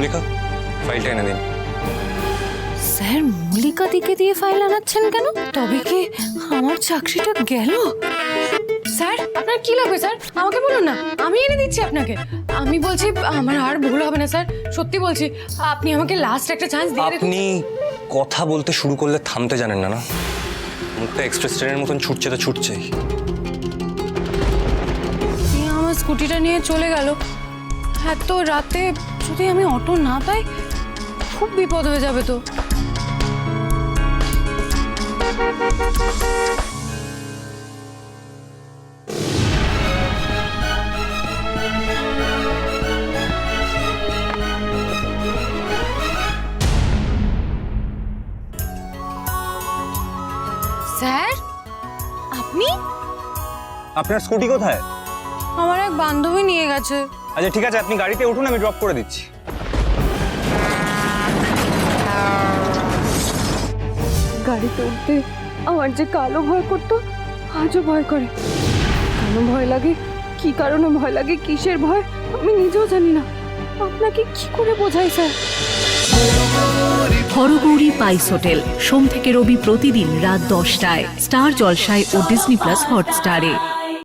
মল্লিকা ফাইলটা এনে দিন। স্যার মল্লিকা দিকে দিয়ে ফাইল আনাচ্ছেন কেন? তবে কি আমার চাকরিটা গেল? স্যার আপনার কি লাগবে স্যার? আমাকে বলুন না আমি এনে দিচ্ছি আপনাকে। আমি বলছি আমার আর ভুল হবে না স্যার। সত্যি বলছি আপনি আমাকে লাস্ট একটা চান্স দিয়ে আপনি কথা বলতে শুরু করলে থামতে জানেন না না? মুখটা এক্সপ্রেস ট্রেনের মতন ছুটছে তো ছুটছেই। আমার স্কুটিটা নিয়ে চলে গেল। এত রাতে যদি আমি অটো না পাই খুব বিপদ হয়ে যাবে তো। স্যার আপনি? আপনার স্কুটি কোথায়? আমার এক বান্ধবী নিয়ে গেছে। আচ্ছা ঠিক আছে আপনি গাড়িতে উঠুন আমি ড্রপ করে দিচ্ছি। গাড়িতে উঠতে আমার যে কালো ভয় করতো আজও ভয় করে। কেন ভয় লাগে? কি কারণে ভয় লাগে? কিসের ভয়? আমি নিজেও জানি না। আপনাকে কি করে বোঝাই স্যার? হরগৌরী পাইস হোটেল সোম থেকে রবি প্রতিদিন রাত দশটায় স্টার জলসায় ও ডিসনি প্লাস হটস্টারে।